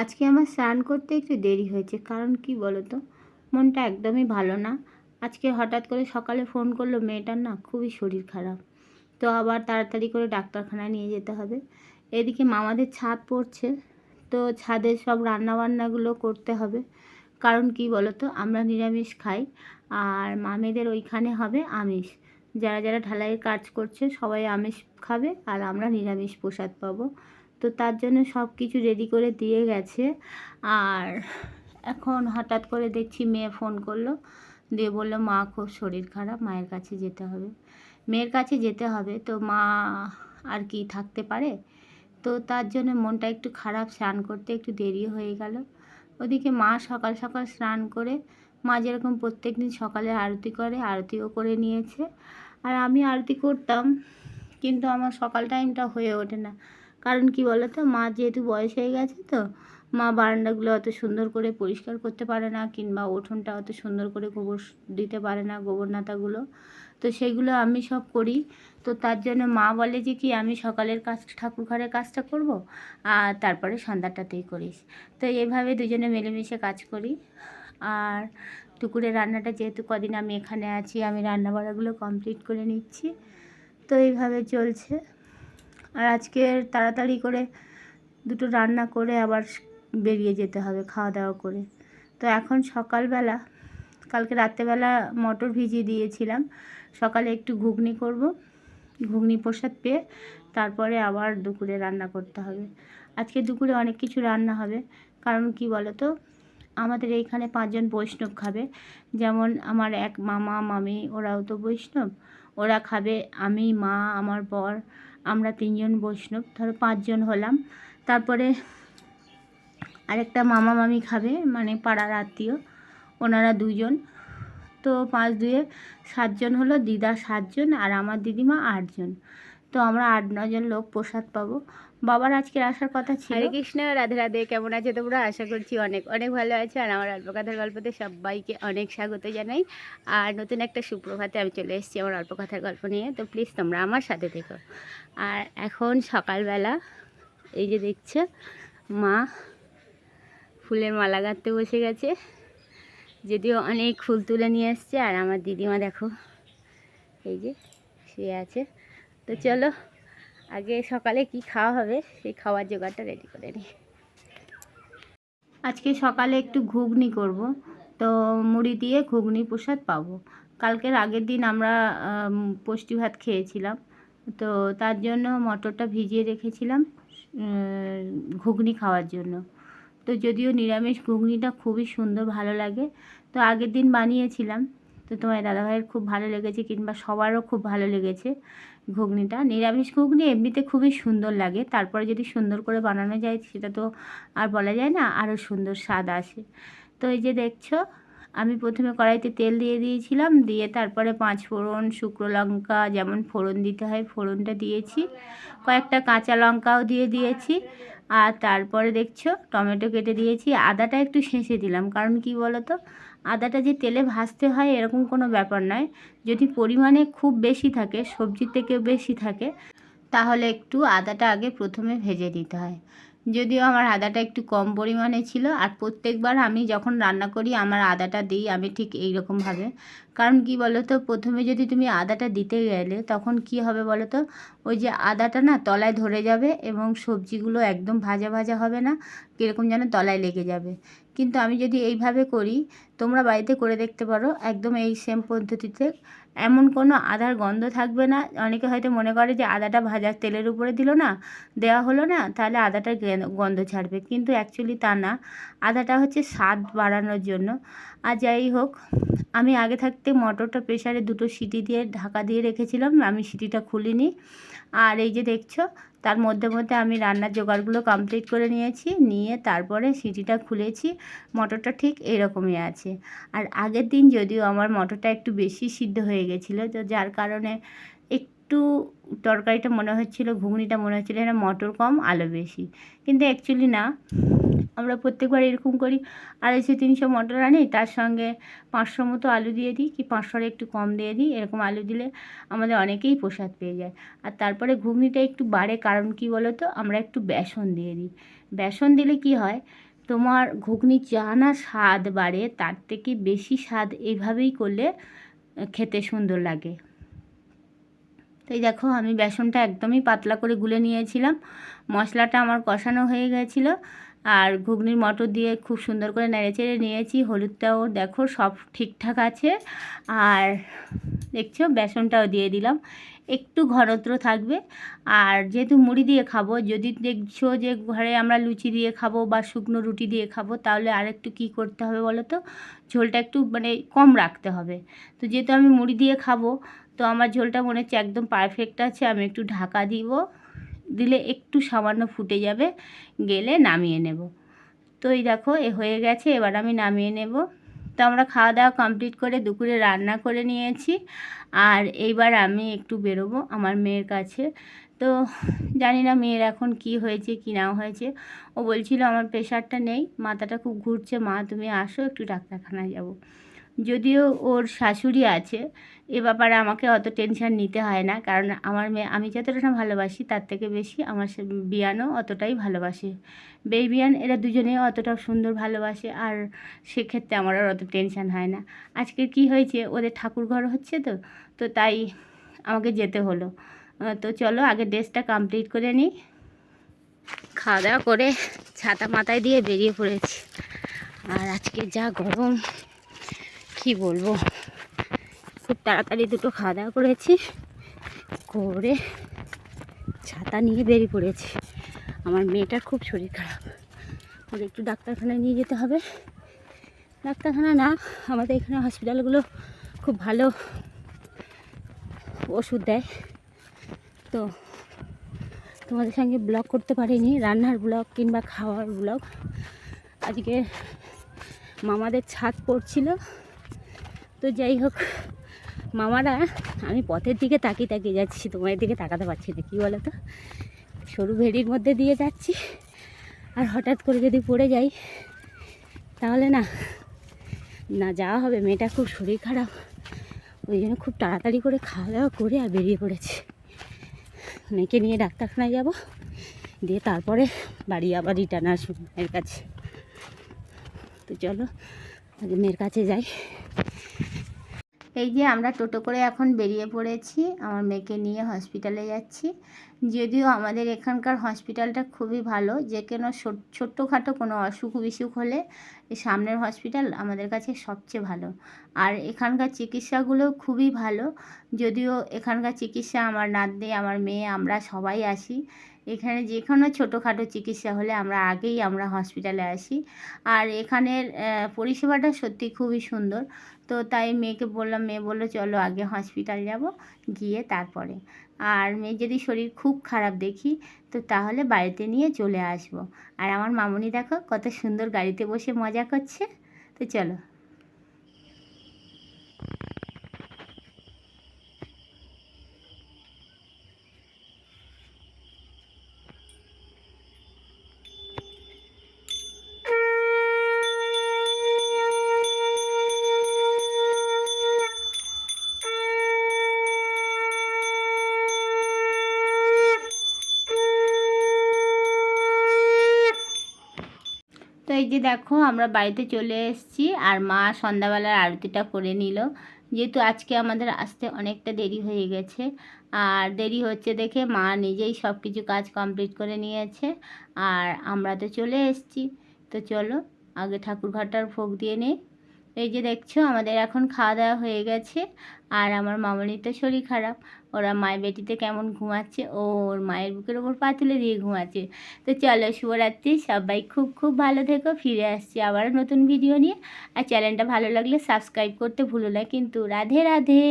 আজকে আমার স্নান করতে একটু দেরি হয়েছে, কারণ কি বলো তো মনটা একদমই ভালো না। আজকে হঠাৎ করে সকালে ফোন করল মেয়েটার না খুবই শরীর খারাপ। তো আবার তাড়াতাড়ি করে ডাক্তারখানায় নিয়ে যেতে হবে। এদিকে মামাদের ছাদ পড়ছে, তো ছাদের সব রান্নাবান্নাগুলো করতে হবে। কারণ কি বলো তো আমরা নিরামিষ খাই, আর মামেদের ওইখানে হবে আমিষ। যারা যারা ঢালাইয়ের কাজ করছে সবাই আমিষ খাবে, আর আমরা নিরামিষ প্রসাদ পাবো। তো তার জন্য সব কিছু রেডি করে দিয়ে গেছে। আর এখন হঠাৎ করে দেখছি মেয়ে ফোন করল। দিয়ে বলল, মা, খুব শরীর খারাপ, মায়ের কাছে যেতে হবে। মেয়ের কাছে যেতে হবে তো মা আর কি থাকতে পারে? তো তার জন্য মনটা একটু খারাপ, স্নান করতে একটু দেরি হয়ে গেল। ওদিকে মা সকাল সকাল স্নান করে, মা যেরকম প্রত্যেক দিন সকালে আরতি করে, আরতিও করে নিয়েছে। আর আমি আরতি করতাম, কিন্তু আমার সকাল টাইমটা হয়ে ওঠে না। কারণ কি বলো তো মা যেহেতু বয়স হয়ে গেছে তো, মা বারান্দাগুলো অত সুন্দর করে পরিষ্কার করতে পারে না কিংবা উঠোনটা অত সুন্দর করে গোবর দিতে পারে না গোবর নাতাগুলো তো সেগুলো আমি সব করি। তো তার জন্য মা বলে যে কি, আমি সকালের কাজ, ঠাকুর ঘরের কাজটা করব, আর তারপরে সন্ধ্যাটাতেই করিস। তো এভাবে দুজনে মিলেমিশে কাজ করি। আর দুপুরে রান্নাটা যেহেতু কদিন আমি এখানে আছি, আমি রান্না বাড়াগুলো কমপ্লিট করে নিচ্ছি। তো এইভাবে চলছে। আর আজকে তাড়াতাড়ি করে দুটো রান্না করে আবার বেরিয়ে যেতে হবে খাওয়া দাওয়া করে। তো এখন সকালবেলা, কালকে রাত্রেবেলা মটর ভিজিয়ে দিয়েছিলাম। সকালে একটু ঘুগনি করব, ঘুগনি প্রসাদ পেয়ে তারপরে আবার দুপুরে রান্না করতে হবে। আজকে দুপুরে অনেক কিছু রান্না হবে, কারণ কি বলো তো আমাদের এইখানে পাঁচজন বৈষ্ণব খাবে। যেমন আমার এক মামা, মামি, ওরাও তো বৈষ্ণব। ওরা খাবে আমি, মা, আমার বর আমরা তিনজন বৈষ্ণব, ধরো পাঁচজন হলাম। তারপরে আরেকটা মামা মামি খাবে মানে পাড়ার আত্মীয়, ওনারা দুজন। তো পাঁচ দুয়ে সাতজন হলো, দিদা সাতজন আর আমার দিদিমা আটজন। তো আমরা আট নজন লোক প্রসাদ পাবো। বাবার আজকে আসার কথা ছিল। হরে কৃষ্ণ, রাধে রাধে, কেমন আছে তোমরা? আশা করছি অনেক অনেক ভালো আছে। আর আমার অল্পকথার গল্পতে সবাইকে অনেক স্বাগত জানাই। আর নতুন একটা সুপ্রভাতে আমি চলে এসেছি আমার অল্পকথার গল্প নিয়ে। তো প্লিজ তোমরা আমার সাথে থেকো। আর এখন সকালবেলা, এই যে দেখছ, মা ফুলের মালা গাঁথতে বসে গেছে। যদিও অনেক ফুল তুলে নিয়ে এসছে। আর আমার দিদিমা দেখো, এই যে শুয়ে আছে। তো চলো আগে সকালে কি খাওয়া হবে? সেই খাওয়ার জোগাড়টা রেডি করে নিই। আজকে সকালে একটু ঘুগনি করব। তো মুড়ি দিয়ে ঘুগনি প্রসাদ পাবো। কালকের আগের দিন আমরা আম, পুষ্টি ভাত খেয়েছিলাম। তো তার জন্য মটরটা ভিজিয়ে রেখেছিলাম ঘুগনি খাওয়ার জন্য। তো যদিও নিরামিষ ঘুগনিটা খুবই সুন্দর ভালো লাগে। তো আগের দিন বানিয়েছিলাম। তো তোমার দাদাভাইয়ের খুব ভালো লেগেছে কিংবা সবারও খুব ভালো লেগেছে ঘুগনিটা। নিরামিষ ঘুগনি এমনিতে খুবই সুন্দর লাগে, তারপরে যদি সুন্দর করে বানানো যায় সেটা তো আর বলা যায় না, আরও সুন্দর স্বাদ আসে। তো এই যে দেখছ, আমি প্রথমে কড়াইতে তেল দিয়ে দিয়েছিলাম, দিয়ে তারপরে পাঁচ ফোড়ন, শুকনো লঙ্কা, যেমন ফোড়ন দিতে হয় ফোড়নটা দিয়েছি। কয়েকটা কাঁচা লঙ্কাও দিয়ে দিয়েছি। আর তারপরে দেখছ, টমেটো কেটে দিয়েছি। আদাটা একটু শেষে দিলাম, কারণ কি বলো তো আদাটা যে তেলে ভাজতে হয় এরকম কোনো ব্যাপার নয়। যদি পরিমাণে খুব বেশি থাকে সবজির থেকেও বেশি থাকে, তাহলে একটু আদাটা আগে প্রথমে ভেজে নিতে হয়। যদিও আমার আদাটা একটু কম পরিমাণে ছিল আর প্রত্যেকবার আমি যখন রান্না করি আমার আদাটা দিই আমি ঠিক এই রকমভাবে কারণ কি বলো তো প্রথমে যদি তুমি আদাটা দিতে গেলে তখন কি হবে বলো তো ওই যে আদাটা না তলায় ধরে যাবে এবং সবজিগুলো একদম ভাজা ভাজা হবে না, কীরকম যেন তলায় লেগে যাবে। কিন্তু আমি যদি এইভাবে করি, তোমরা বাড়িতে করে দেখতে পারো, একদম এই সেম পদ্ধতিতে এমন কোনো আদার গন্ধ থাকবে না। অনেকে হয়তো মনে করে যে আদাটা ভাজার তেলের উপরে দিল না দেওয়া হলো না, তাহলে আদাটা গন্ধ ছাড়বে। কিন্তু অ্যাকচুয়ালি তা না। আদাটা হচ্ছে স্বাদ বাড়ানোর জন্য। আর যাই হোক, আমি আগে থাকতে মটরটা প্রেশারে দুটো সিটি দিয়ে ঢাকা দিয়ে রেখেছিলাম। আমি সিটিটা খুলিনি। আর এই যে দেখছ তার মধ্যে মধ্যে আমি রান্নার জোগাড়গুলো কমপ্লিট করে নিয়েছি, নিয়ে তারপরে সিটিটা খুলেছি, মটরটা ঠিক এরকমই আছে। আর আগের দিন যদিও আমার মটরটা একটু বেশি সিদ্ধ হয়ে গেছিল, তো যার কারণে একটু তরকারিটা মনে হচ্ছিল, ঘুগনিটা মনে হচ্ছিল এটা মটর কম, আলো বেশি। কিন্তু অ্যাকচুয়ালি না আমরা প্রত্যেকবার এরকম করি। আড়াইশো, তিনশো মটর আনি, তার সঙ্গে পাঁচশো মতো আলু দিয়ে দিই, কি পাঁচশোর একটু কম দিয়ে দিই, এরকম আলু দিলে আমাদের অনেকেই প্রসাদ পেয়ে যায়। আর তারপরে ঘুগনিটা একটু বাড়ে, কারণ কি বলো তো আমরা একটু বেসন দিয়ে দিই। বেসন দিলে কি হয়, তোমার ঘুগনি যা না স্বাদ বাড়ে, তার থেকে বেশি স্বাদ এইভাবেই করলে খেতে সুন্দর লাগে। তো এই দেখো, আমি বেসনটা একদমই পাতলা করে গুলে নিয়েছিলাম। মশলাটা আমার কষানো হয়ে গেছিল। আর ঘুগনির মটর দিয়ে খুব সুন্দর করে নেড়েচেড়ে নিয়েছি। হলুদটাও দেখো সব ঠিকঠাক আছে। আর দেখছ, বেসনটাও দিয়ে দিলাম। একটু ঘনত্র থাকবে। আর যেহেতু মুড়ি দিয়ে খাব, যদি দেখছ যে ঘরে আমরা লুচি দিয়ে খাব বা শুকনো রুটি দিয়ে খাব, তাহলে আর একটু কী করতে হবে বলো তো? ঝোলটা একটু মানে কম রাখতে হবে। তো যেহেতু আমি মুড়ি দিয়ে খাব, তো আমার ঝোলটা মনে হচ্ছে একদম পারফেক্ট আছে, আমি একটু ঢাকা দিব। দিলে একটু সামান্য ফুটে যাবে, গেলে নামিয়ে নেব। তো এই দেখো, এ হয়ে গেছে, এবার আমি নামিয়ে নেব। তো আমরা খাওয়া দাওয়া কমপ্লিট করে দুপুরে রান্না করে নিয়েছি। আর এইবার আমি একটু বেরোবো আমার মেয়ের কাছে। তো জানি না মেয়ের এখন কি হয়েছে, কি না হয়েছে। ও বলছিল, আমার প্রেশারটা নেই, মাথাটা খুব ঘুরছে, মা তুমি আসো, একটু ডাক্তারখানায় যাব। যদিও ওর শাশুড়ি আছে, এ ব্যাপারে আমাকে অত টেনশন নিতে হয় না। কারণ আমার মেয়ে, আমি যতটা ভালোবাসি, তার থেকে বেশি আমার বিয়ানও অতটাই ভালোবাসে। বেবিয়ান এরা দুজনেও অতটা সুন্দর ভালোবাসে, আর সেক্ষেত্রে আমার আর অত টেনশন হয় না। আজকে কি হয়েছে? ওদের ঠাকুর ঘর হচ্ছে তো তো তাই আমাকে যেতে হলো। তো চলো আগে ড্রেসটা কমপ্লিট করে নিই। খাওয়া দাওয়া করে ছাতা মাথায় দিয়ে বেরিয়ে পড়েছি। আর আজকে যা গরম কি বলব? খুব তাড়াতাড়ি দুটো খাওয়া দাওয়া করেছি, করে ছাতা নিয়ে বেরিয়ে পড়েছি। আমার মেয়েটার খুব শরীর খারাপ। ওর একটু ডাক্তারখানায় নিয়ে যেতে হবে। ডাক্তারখানা না, আমাদের এখানে হসপিটালগুলো খুব ভালো ওষুধ দেয়। তো তোমাদের সঙ্গে ব্লগ করতে পারিনি, রান্নার ব্লগ কিংবা খাওয়ার ব্লগ। আজকে মামাদের ছাদ পড়ছিল। তো যাই হোক, মামারা, আমি পথের দিকে তাকিয়ে তাকিয়ে যাচ্ছি, তোমাদের দিকে তাকাতে পারছি না, কী বলো তো সরু ভেড়ির মধ্যে দিয়ে যাচ্ছি, আর হঠাৎ করে যদি পড়ে যাই, তাহলে না না যাওয়া হবে, মেয়েটা খুব শরীর খারাপ, ওই জন্য খুব তাড়াতাড়ি করে খাওয়া দাওয়া করে আর বেরিয়ে পড়েছি। মেয়েকে নিয়ে ডাক্তারখানায় যাব, দিয়ে তারপরে বাড়ি আবার রিটার্ন আসব মেয়ের কাছে। তো চলো মেয়ের কাছে যাই। এই যে আমরা টোটো করে এখন বেরিয়ে পড়েছি, আমার মেয়েকে নিয়ে হসপিটালে যাচ্ছি। যদিও আমাদের এখানকার হসপিটালটা খুবই ভালো, যে কোনো ছোট- ছোট্টখাটো কোনো অসুখ বিসুখ হলে সামনের হসপিটাল আমাদের কাছে সবচেয়ে ভালো। আর এখানকার চিকিৎসাগুলো খুবই ভালো, যদিও এখানকার চিকিৎসা আমার নাতনি, আমার মেয়ে, আমরা সবাই আসি। এখানে যে কোনো ছোটোখাটো চিকিৎসা হলে আমরা আগেই আমরা হসপিটালে আসি। আর এখানের পরিষেবাটা সত্যি খুবই সুন্দর। তো তাই মেয়েকে বললাম, মেয়ে বলল, চলো আগে হসপিটাল যাব, গিয়ে তারপরে। আর মেয়ে যদি শরীর খুব খারাপ দেখি, তো তাহলে বাড়িতে নিয়ে চলে আসব। আর আমার মামনি দেখো কত সুন্দর গাড়িতে বসে মজা করছে। তো চলো। এই যে দেখো, আমরা বাড়িতে চলে এসেছি আর মা সন্ধ্যাবেলার আরতিটা করে নিল। যেহেতু আজকে আমাদের আসতে অনেকটা দেরি হয়ে গেছে, আর দেরি হচ্ছে দেখে মা নিজেই সব কিছু কাজ কমপ্লিট করে নিয়েছে আর আমরা তো চলে এসেছি। তো চলো, আগে ঠাকুর ঘরটার ভোগ দিয়ে নেই। এই যে দেখছ, আমাদের এখন খাওয়া দাওয়া হয়ে গেছে। আর আমার মামনির তো শরীর খারাপ। ওরা মায়ের বেটিতে কেমন ঘুমাচ্ছে? ও ওর মায়ের বুকের ওপর পা তুলে দিয়ে ঘুমাচ্ছে। তো চলো, শুভরাত্রি। সবাই খুব খুব ভালো থেকো। ফিরে আসছি আবার নতুন ভিডিও নিয়ে। আর চ্যানেলটা ভালো লাগলে সাবস্ক্রাইব করতে ভুলো না। কিন্তু রাধে রাধে।